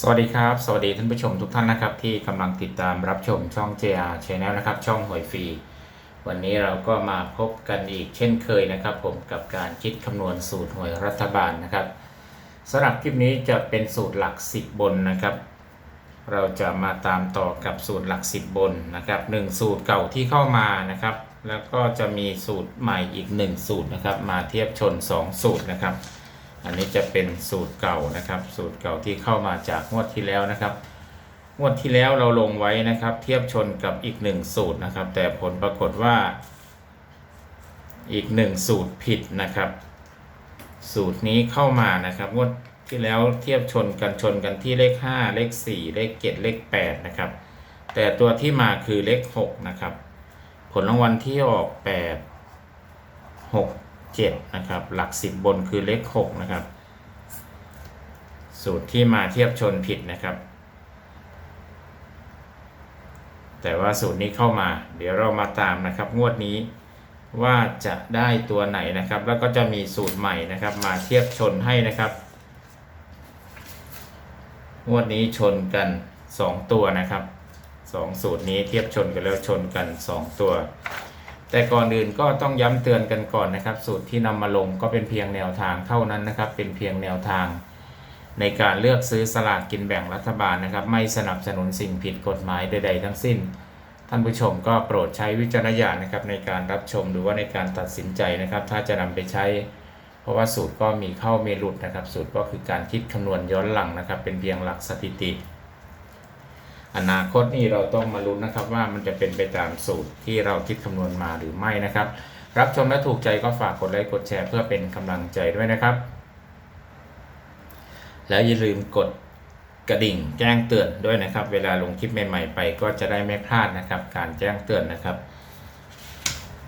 สวัสดีครับ สวัสดีท่านผู้ชมทุกท่านนะครับ ที่กำลังติดตามรับชมช่อง JR Channel นะครับ ช่องหวยฟรี วันนี้เราก็มาพบกันอีกเช่นเคยนะครับ ผมกับการคิดคำนวณสูตรหวยรัฐบาลนะครับสำหรับคลิปนี้จะเป็นสูตรหลัก 10 บนนะครับ เราจะมาตามต่อกับสูตรหลัก 10 บนนะครับหนึ่งสูตรเก่าที่เข้ามานะครับ แล้วก็จะมีสูตรใหม่อีก 1 สูตรนะครับ มาเทียบชน 2 สูตรนะครับ อันนี้จะเป็นสูตรเก่านะครับ สูตรเก่าที่เข้ามาจากงวดที่แล้วนะครับงวดที่แล้วเราลงไว้นะครับ เทียบชนกับอีกหนึ่งสูตรนะครับ แต่ผลปรากฏว่าอีกหนึ่งสูตรผิดนะครับ สูตรนี้เข้ามานะครับงวดที่แล้วเทียบชนกันชนกันที่เลข 5 เลข 4 เลข 7 เลข 8 นะครับ แต่ตัวที่มาคือเลข 6 นะครับ ผลรางวัลที่ออก 8 6 7นะครับหลัก 10 บนคือเลข6นะครับสูตรที่มาเทียบชนผิดนะครับ แต่ว่าสูตรนี้เข้ามา เดี๋ยวเรามาตามนะครับ งวดนี้ว่าจะได้ตัวไหนนะครับ แล้วก็จะมีสูตรใหม่นะครับ มาเทียบชนให้นะครับ งวดนี้ชนกัน 2 ตัวนะครับ 2 สูตรนี้เทียบชนกันแล้วชนกัน 2 ตัว แต่ก่อนอื่นก็ต้องย้ำเตือนกันก่อนนะครับ สูตรที่นำมาลงก็เป็นเพียงแนวทางเท่านั้นนะครับ เป็นเพียงแนวทาง ในการเลือกซื้อสลากกินแบ่งรัฐบาลนะครับ ไม่สนับสนุนสิ่งผิดกฎหมายใด ๆ ทั้งสิ้น ท่านผู้ชมก็โปรดใช้วิจารณญาณนะครับในการรับชมหรือว่าในการตัดสินใจนะครับ ถ้าจะนำไปใช้ เพราะว่าสูตรก็มีเข้ามีหลุดนะครับ สูตรก็คือการคิดคำนวณย้อนหลังนะครับ เป็นเพียงหลักสถิติ อนาคตนี่เราต้องมาลุ้นนะครับว่ามันจะเป็นไปตามสูตรที่เราคิดคำนวณมาหรือไม่นะครับ รับชมและถูกใจก็ฝากกดไลค์กดแชร์เพื่อเป็นกำลังใจด้วยนะครับ แล้วอย่าลืมกดกระดิ่งแจ้งเตือนด้วยนะครับ เวลาลงคลิปใหม่ๆไปก็จะได้ไม่พลาดนะครับ การแจ้งเตือนนะครับ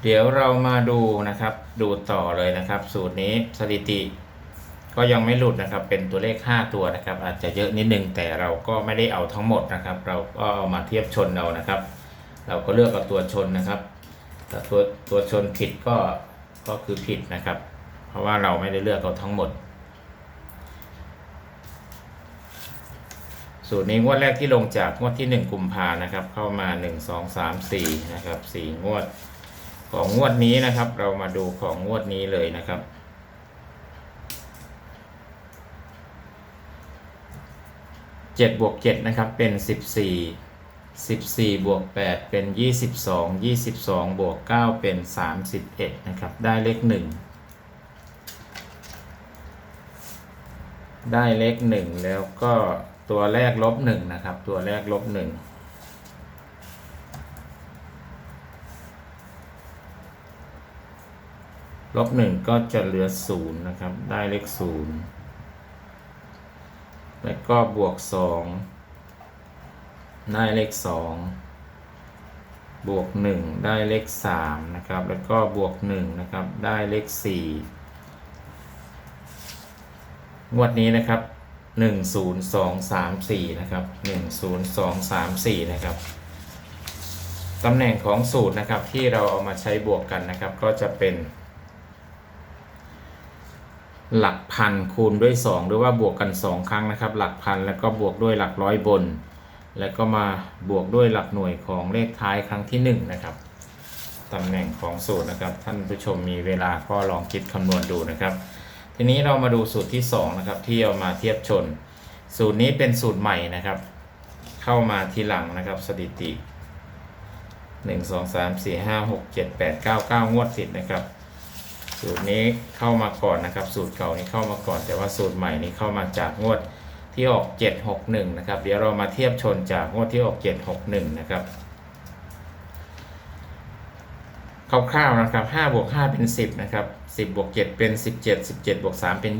เดี๋ยวเรามาดูนะครับ ดูต่อเลยนะครับ สูตรนี้สถิติ ก็ยังไม่หลุดนะครับ เป็นตัวเลข 5 ตัวนะครับ อาจจะเยอะนิดนึงแต่เราก็ไม่ได้เอาทั้งหมดนะครับ เราก็เอามาเทียบชนเอานะครับ เราก็เลือกเอาตัวชนนะครับแต่ตัวตัวชนผิดก็ก็คือผิดนะครับ เพราะว่าเราไม่ได้เลือกเอาทั้งหมด สูตรนี้งวดแรกที่ลงจากงวดที่ 1 กุมภานะครับ เข้ามา 1 2 3 4นะครับ4งวดของงวดนี้นะครับ เรามาดูของงวดนี้เลยนะครับ 7บวก7นะครับเป็น 14 14บวก8เป็น 22 22บวก9เป็น 31นะครับได้เลข 1 ได้เลข 1 แล้วก็ตัวแรกลบ1นะครับตัวแรกลบ1ลบ1ก็จะเหลือ0นะครับได้เลข0 แล้วก็บวก2ได้เลข2บวก1ได้เลข3นะครับ แล้วก็บวก1นะครับ ได้เลข4งวดนี้นะครับ1 0 2 3 4นะครับ1 0 2 3 4นะครับตำแหน่งของสูตรนะครับที่เราเอามาใช้บวกกันนะครับ ก็จะเป็น หลักพันคูณด้วย 2 หรือว่าบวกกัน 2 ครั้งนะครับ หลักพันแล้วก็บวกด้วยหลักร้อยบน แล้วก็มาบวกด้วยหลักหน่วยของเลขท้ายครั้งที่ 1 นะครับตำแหน่งของสูตรนะครับ ท่านผู้ชมมีเวลาก็ลองคิดคำนวณดูนะครับ ทีนี้เรามาดูสูตรที่ 2 นะครับ ที่เอามาเทียบชน สูตรนี้เป็นสูตรใหม่นะครับ เข้ามาทีหลังนะครับสถิติ 1 2 3 4 5 6 7 8 9 9 งวดติดนะครับ สูตรนี้เข้ามาก่อนนะครับ สูตรเก่านี้เข้ามาก่อน แต่ว่าสูตรใหม่นี้เข้ามาจากงวดที่ออก 761 นะครับ เดี๋ยวเรามาเทียบชนจากงวดที่ออก 761 นะครับคร่าวๆนะครับ5บวก5เป็น 10 นะครับ 10บวก7เป็น 17 17บวก3เป็น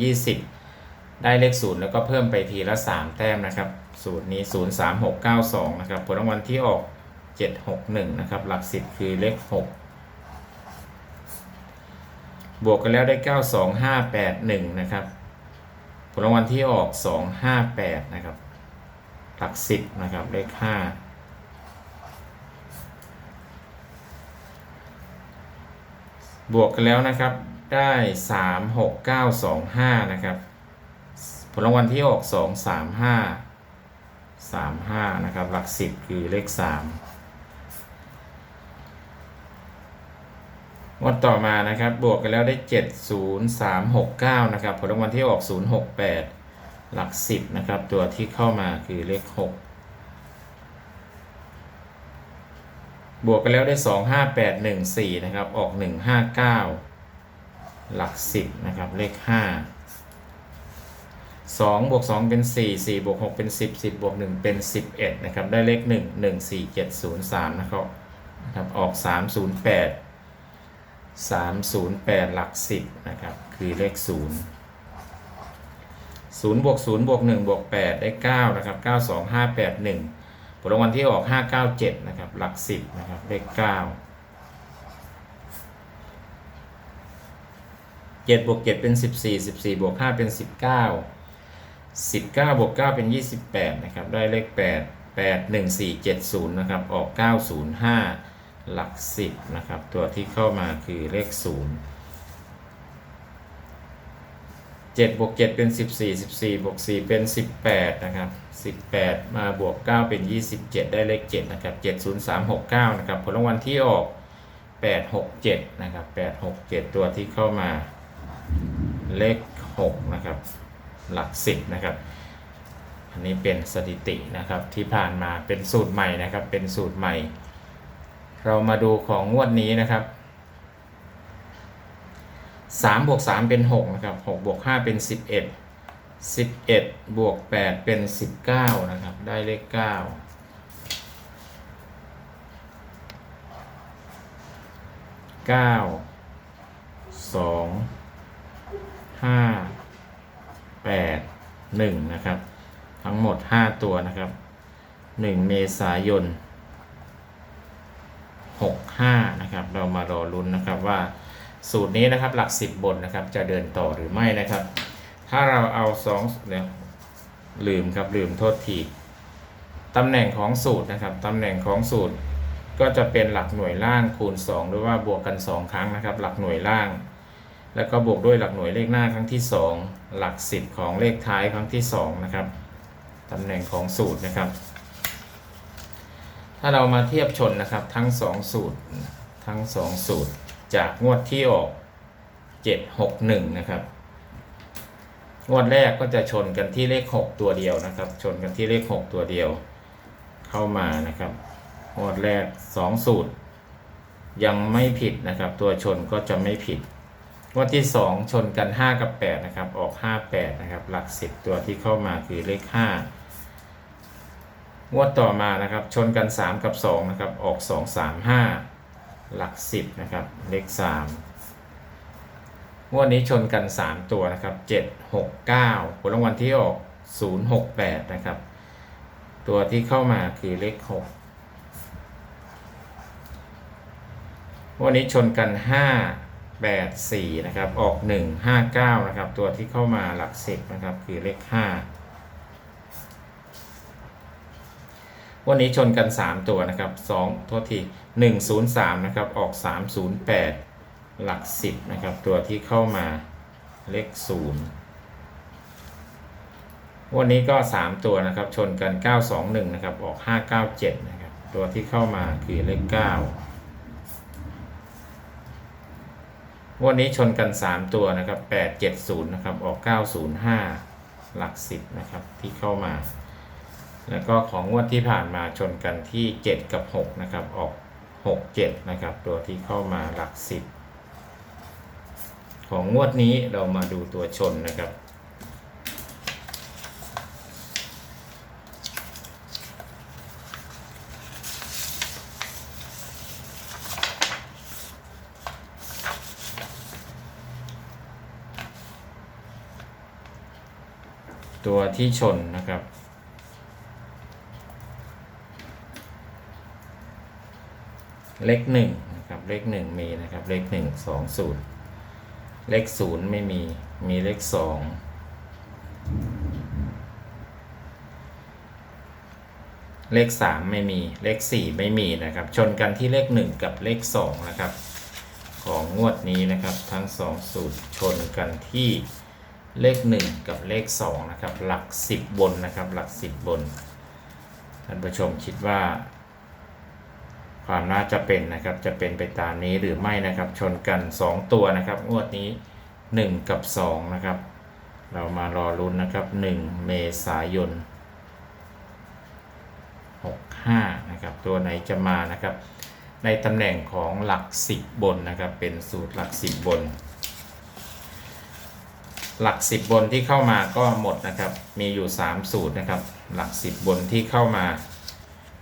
20 ได้เลข0แล้วก็เพิ่มไปทีละ 3 แต้มนะครับ สูตรนี้ 0 3 6 9 2 นะครับ ผลรางวัลที่ออก 761 นะครับ หลัก 10 คือเลข 6 บวกกันแล้วได้ 92581 นะครับ ผลรางวัลที่ออก 258 นะครับ หลัก 10 นะครับ เลข 5บวกกันแล้วนะครับได้ 3 6 9 2 5 นะครับ ผลรางวัลที่ออก 2 3 5 3 5 นะครับ หลัก 10 คือเลข 3 วดต่อมานะครับ บวกกันแล้วได้เจ็ดศูนย์สามหกเก้านะครับ ผลรางวัลที่ออกศูนย์หกแปดหลักสิบนะครับ ตัวที่เข้ามาคือเลขหกบวกกันแล้วได้สองห้าแปดหนึ่งสี่นะครับ ออกหนึ่งห้าเก้าหลักสิบนะครับ เลขห้าสองบวกสองเป็นสี่สี่บวกหกเป็นสิบสิบบวกหนึ่งเป็นสิบเอ็ดนะครับ ได้เลขหนึ่งหนึ่งสี่เจ็ดศูนย์สามนะครับนะครับ ออกสามศูนย์แปดสามศูนย์แปดหลักสิบนะครับ คือเลขศูนย์ศูนย์บวกศูนย์บวกหนึ่งบวกแปดได้เก้านะครับเก้าสองห้าแปดหนึ่งผลรางวัลที่ออกห้าเก้าเจ็ดนะครับ หลักสิบนะครับ เลขเก้าเจ็ดบวกเจ็ดเป็นสิบสี่สิบสี่บวกห้าเป็นสิบเก้าสิบเก้าบวกเก้าเป็นยี่สิบแปดนะครับ ได้เลขแปดแปดหนึ่งสี่เจ็ดศูนย์นะครับ ออกเก้าศูนย์ หลักสิบนะครับ ตัวที่เข้ามาคือเลขศูนย์เจ็ดบวกเจ็ดเป็นสิบสี่สิบสี่บวกสี่เป็นสิบแปดนะครับสิบแปดมาบวกเก้าเป็นยี่สิบเจ็ดได้เลขเจ็ดนะครับเจ็ดศูนย์สามหกเก้านะครับผลรางวัลที่ออกแปดหกเจ็ดนะครับแปดหกเจ็ดตัวที่เข้ามาเลขหกนะครับหลักสิบนะครับอันนี้เป็นสถิตินะครับที่ผ่านมาเป็นสูตรใหม่นะครับเป็นสูตรใหม่ เรามาดูของงวดนี้นะครับสามบวกสามเป็นหกนะครับหกบวกห้าเป็นสิบเอ็ดสิบเอ็ดบวกแปดเป็นสิบเก้านะครับ ได้เลขเก้าเก้าสองห้าแปดหนึ่งนะครับ ทั้งหมดห้าตัวนะครับหนึ่งเมษายน หกห้านะครับเรามารอลุ้นนะครับว่าสูตรนี้นะครับหลักสิบบนนะครับ จะเดินต่อหรือไม่นะครับ ถ้าเราเอาสองเนี่ยลืมครับลืมโทษทีตำแหน่งของสูตรนะครับตำแหน่งของสูตรก็จะเป็นหลักหน่วยล่างคูณ 2 หรือว่าบวกกัน 2 ครั้งนะครับ หลักหน่วยล่าง แล้วก็บวกด้วยหลักหน่วยเลขหน้าครั้งที่ 2 หลัก 10 ของเลขท้ายครั้งที่2นะครับตำแหน่งของสูตรนะครับ ถ้าเรามาเทียบชนนะครับทั้ง 2 สูตรทั้ง 2 สูตรจากงวดที่ออก 761 นะครับ งวดแรกก็จะชนกันที่เลข 6 ตัวเดียวนะครับ ชนกันที่เลข 6 ตัวเดียวเข้ามานะครับ งวดแรก 2 สูตร ยังไม่ผิดนะครับ ตัวชนก็จะไม่ผิด งวดที่ 2 ชนกัน 5 กับ 8 นะครับ ออก 58 นะครับ หลัก 10 ตัวที่เข้ามาคือเลข 5 งวดต่อมานะครับ ชนกัน 3 กับ 2 นะครับ ออก 2 3 5 หลัก 10 นะครับ เลข3งวดนี้ชนกัน 3 ตัวนะครับ 7 6 9 ผลรางวัลที่ออก 0 6 8 นะครับ ตัวที่เข้ามาคือเลข 6 วันนี้ชนกัน 5 8 4 นะครับ ออก 1 5 9 นะครับ ตัวที่เข้ามาหลัก 10 นะครับ คือเลข 5 วันนี้ชนกัน 3 ตัวนะครับ2โทษที103 นะครับ ออก 308 หลัก 10 นะครับ ตัวที่เข้ามาเลข 0 วันนี้ก็ 3 ตัวนะครับ ชนกัน 921 นะครับ ออก 597 นะครับ ตัวที่เข้ามาคือเลข 9 วันนี้ชนกัน 3 ตัวนะครับ 870 นะครับ ออก 905 หลัก 10 นะครับ ที่เข้ามา แล้วก็ของงวดที่ผ่านมาชนกันที่ 7 กับ 6 นะครับ ออก 6 7 นะครับ ตัวที่เข้ามาหลัก 10 ของงวดนี้เรามาดูตัวชนนะครับ ตัวที่ชนนะครับ เลขหนึ่งนะครับเลขหนึ่งมีนะครับเลขหนึ่งสองศูนย์เลขศูนย์ไม่มีมีเลขสองเลขสามไม่มีเลขสี่ไม่มีนะครับ ชนกันที่เลขหนึ่งกับเลขสองนะครับ ของงวดนี้นะครับ ทั้งสองสูตรชนกันที่เลขหนึ่งกับเลขสองนะครับ หลักสิบบนนะครับ หลักสิบบนท่านผู้ชมคิดว่า ความน่าจะเป็นนะครับจะเป็นไปตามนี้หรือไม่นะครับ ชนกัน 2 ตัวนะครับงวดนี้ 1 กับ 2 นะครับ เรามารอลุ้นนะครับ 1 เมษายน 65 นะครับ ตัวไหนจะมานะครับ ในตำแหน่งของหลัก 10 บนนะครับ เป็นสูตรหลัก 10 บน หลัก 10 บนที่เข้ามาก็หมดนะครับ มีอยู่ 3 สูตรนะครับ หลัก 10 บนที่เข้ามา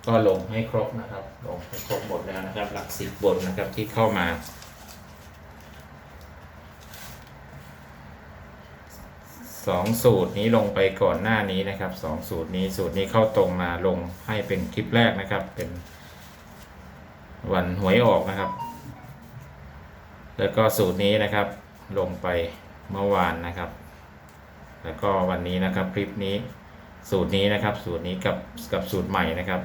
ก็ลงให้ครบนะครับ ลงให้ครบหมดแล้วนะครับ หลัก10บนนะครับที่เข้ามาสองสูตรนี้ลงไปก่อนหน้านี้นะครับสองสูตรนี้สูตรนี้เข้าตรงมาลงให้เป็นคลิปแรกนะครับ เป็นวันหวยออกนะครับ แล้วก็สูตรนี้นะครับ ลงไปเมื่อวานนะครับ แล้วก็วันนี้นะครับคลิปนี้สูตรนี้นะครับ สูตรนี้กับกับสูตรใหม่นะครับ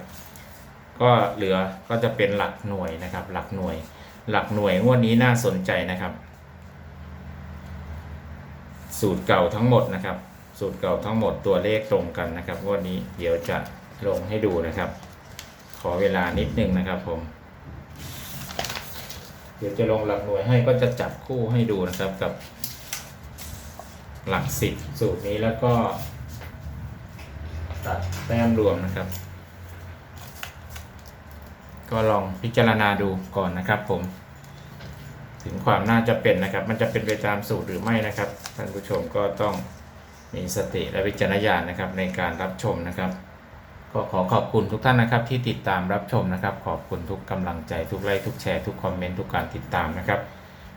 ก็เหลือก็จะเป็นหลักหน่วยนะครับ หลักหน่วย หลักหน่วยงวดนี้น่าสนใจนะครับ สูตรเก่าทั้งหมดนะครับ สูตรเก่าทั้งหมดตัวเลขตรงกันนะครับงวดนี้เดี๋ยวจะลงให้ดูนะครับ ขอเวลานิดนึงนะครับผม เดี๋ยวจะลงหลักหน่วยให้ก็จะจับคู่ให้ดูนะครับกับ หลักสิบสูตรนี้แล้วก็ตัดแต้มรวมนะครับ ก็ลองพิจารณาดูก่อนนะครับ ผม ถึงความน่าจะเป็นนะครับ มันจะเป็นไปตามสูตรหรือไม่นะครับท่านผู้ชมก็ต้องมีสติและวิจารณญาณนะครับในการรับชมนะครับ ก็ขอขอบคุณทุกท่านนะครับ ที่ติดตามรับชมนะครับ ขอบคุณทุกกำลังใจทุกไลค์ทุกแชร์ทุกคอมเมนต์ทุกการติดตามนะครับ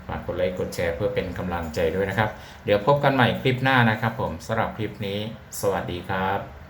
ฝากกดไลค์กดแชร์เพื่อเป็นกำลังใจด้วยนะครับ เดี๋ยวพบกันใหม่คลิปหน้านะครับ ผมสำหรับคลิปนี้ สวัสดีครับ